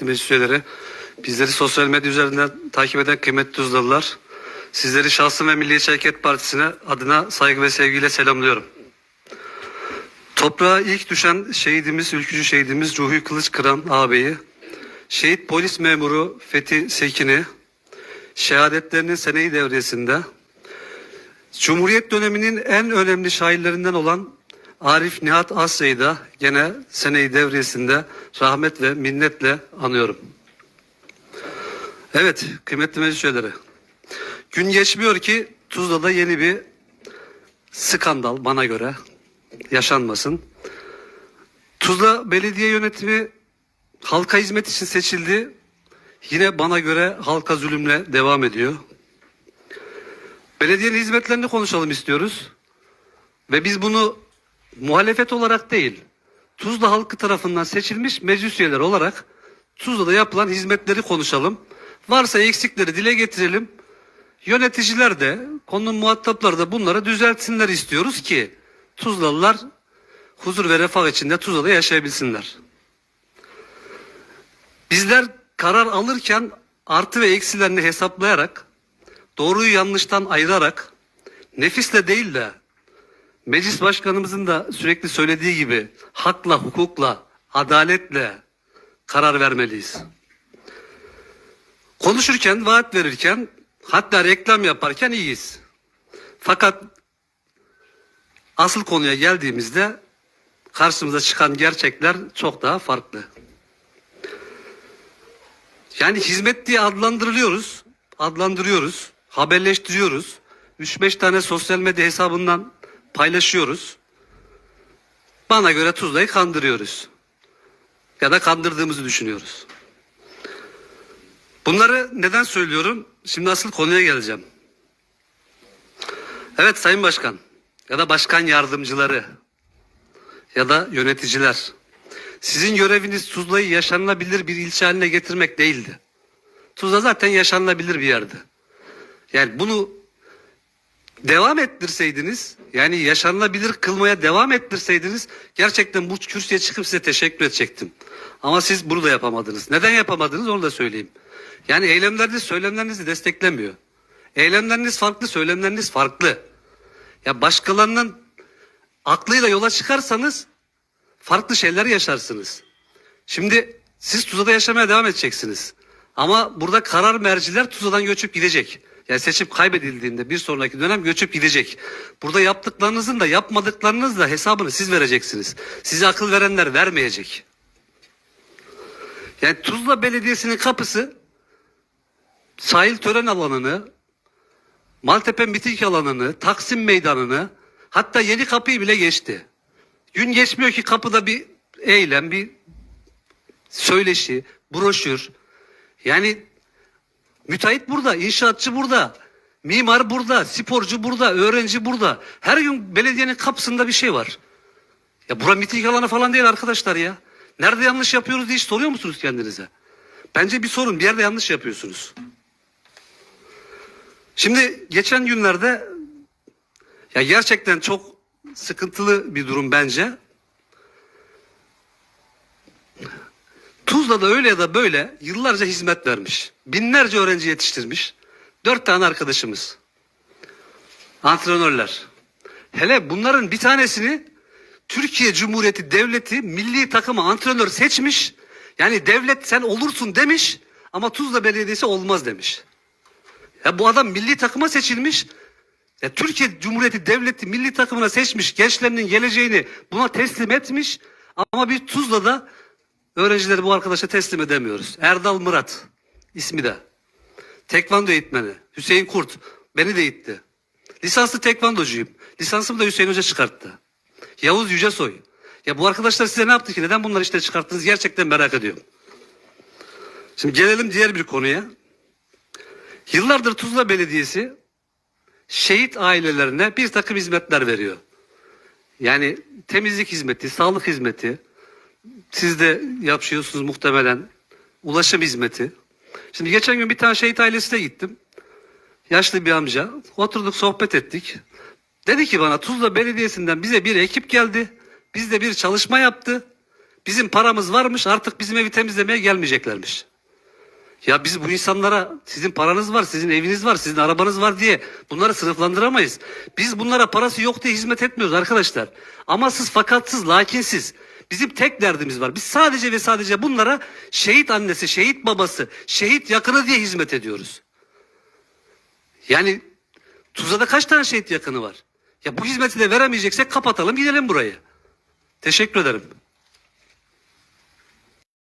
Meclis üyeleri, bizleri sosyal medya üzerinden takip eden kıymetli Tuzlalılar, sizleri şahsım ve Milliyetçi Hareket Partisi'ne adına saygı ve sevgiyle selamlıyorum. Toprağa ilk düşen şehidimiz, ülkücü şehidimiz Ruhi Kılıç Kıran ağabeyi, şehit polis memuru Fethi Sekin'i, şehadetlerinin seneyi devresinde, Cumhuriyet döneminin en önemli şairlerinden olan Arif Nihat Asya'yı da gene seneyi devresinde rahmet ve minnetle anıyorum. Evet kıymetli meclis üyeleri. Gün geçmiyor ki Tuzla'da yeni bir skandal bana göre yaşanmasın. Tuzla Belediye Yönetimi halka hizmet için seçildi. Yine bana göre halka zulümle devam ediyor. Belediyenin hizmetlerini konuşalım istiyoruz. Ve biz bunu muhalefet olarak değil, Tuzla halkı tarafından seçilmiş meclis üyeleri olarak Tuzla'da yapılan hizmetleri konuşalım. Varsa eksikleri dile getirelim. Yöneticiler de, konunun muhatapları da bunları düzeltsinler istiyoruz ki Tuzlalılar huzur ve refah içinde Tuzla'da yaşayabilsinler. Bizler karar alırken artı ve eksilerini hesaplayarak, doğruyu yanlıştan ayırarak, nefisle değil de meclis başkanımızın da sürekli söylediği gibi hakla, hukukla, adaletle karar vermeliyiz. Konuşurken, vaat verirken, hatta reklam yaparken iyiyiz. Fakat asıl konuya geldiğimizde karşımıza çıkan gerçekler çok daha farklı. Yani hizmet diye adlandırılıyoruz, adlandırıyoruz, haberleştiriyoruz. 3-5 tane sosyal medya hesabından paylaşıyoruz. Bana göre Tuzla'yı kandırıyoruz. Ya da kandırdığımızı düşünüyoruz. Bunları neden söylüyorum? Şimdi asıl konuya geleceğim. Evet Sayın Başkan ya da başkan yardımcıları ya da yöneticiler. Sizin göreviniz Tuzla'yı yaşanılabilir bir ilçe haline getirmek değildi. Tuzla zaten yaşanılabilir bir yerdi. Yani bunu devam ettirseydiniz yani yaşanılabilir kılmaya devam ettirseydiniz gerçekten bu kürsüye çıkıp size teşekkür edecektim. Ama siz bunu da yapamadınız. Neden yapamadınız onu da söyleyeyim. Yani eylemleriniz söylemlerinizi desteklemiyor. Eylemleriniz farklı, söylemleriniz farklı. Ya başkalarının aklıyla yola çıkarsanız farklı şeyler yaşarsınız. Şimdi siz Tuzla'da yaşamaya devam edeceksiniz. Ama burada karar merciler Tuzla'dan göçüp gidecek. Yani seçim kaybedildiğinde bir sonraki dönem göçüp gidecek. Burada yaptıklarınızın da yapmadıklarınız da hesabını siz vereceksiniz. Size akıl verenler vermeyecek. Yani Tuzla Belediyesi'nin kapısı sahil tören alanını, Maltepe miting alanını, Taksim meydanını hatta yeni kapıyı bile geçti. Gün geçmiyor ki kapıda bir eylem, bir söyleşi, broşür. Yani müteahhit burada, inşaatçı burada, mimar burada, sporcu burada, öğrenci burada. Her gün belediyenin kapısında bir şey var. Ya bura miting alanı falan değil arkadaşlar ya. Nerede yanlış yapıyoruz diye hiç soruyor musunuz kendinize? Bence bir sorun, bir yerde yanlış yapıyorsunuz. Şimdi geçen günlerde ya gerçekten çok sıkıntılı bir durum bence. Tuzla'da öyle ya da böyle yıllarca hizmet vermiş. Binlerce öğrenci yetiştirmiş. Dört tane arkadaşımız. Antrenörler. Hele bunların bir tanesini Türkiye Cumhuriyeti Devleti milli takımı antrenör seçmiş. Yani devlet sen olursun demiş ama Tuzla Belediyesi olmaz demiş. Ya bu adam milli takıma seçilmiş. Ya Türkiye Cumhuriyeti Devleti milli takımına seçmiş. Gençlerinin geleceğini buna teslim etmiş. Ama bir Tuzla'da öğrencileri bu arkadaşa teslim edemiyoruz. Erdal Murat ismi de. Tekvando eğitmeni. Hüseyin Kurt. Beni de eğitti. Lisanslı tekvandocuyum. Lisansımı da Hüseyin Hoca çıkarttı. Yavuz Yücesoy. Ya bu arkadaşlar size ne yaptı ki? Neden bunları işte çıkarttınız? Gerçekten merak ediyorum. Şimdi gelelim diğer bir konuya. Yıllardır Tuzla Belediyesi şehit ailelerine bir takım hizmetler veriyor. Yani temizlik hizmeti, sağlık hizmeti, siz de yapıyorsunuz muhtemelen ulaşım hizmeti. Şimdi geçen gün bir tane şehit ailesine gittim. Yaşlı bir amca. Oturduk sohbet ettik. Dedi ki bana Tuzla Belediyesi'nden bize bir ekip geldi. Bizde bir çalışma yaptı. Bizim paramız varmış artık bizim evi temizlemeye gelmeyeceklermiş. Ya biz bu insanlara sizin paranız var, sizin eviniz var, sizin arabanız var diye bunları sınıflandıramayız. Biz bunlara parası yok diye hizmet etmiyoruz arkadaşlar. Amasız fakatsız, lakinsiz. Bizim tek derdimiz var. Biz sadece ve sadece bunlara şehit annesi, şehit babası, şehit yakını diye hizmet ediyoruz. Yani Tuzla'da kaç tane şehit yakını var? Ya bu hizmeti de veremeyeceksek kapatalım gidelim burayı. Teşekkür ederim.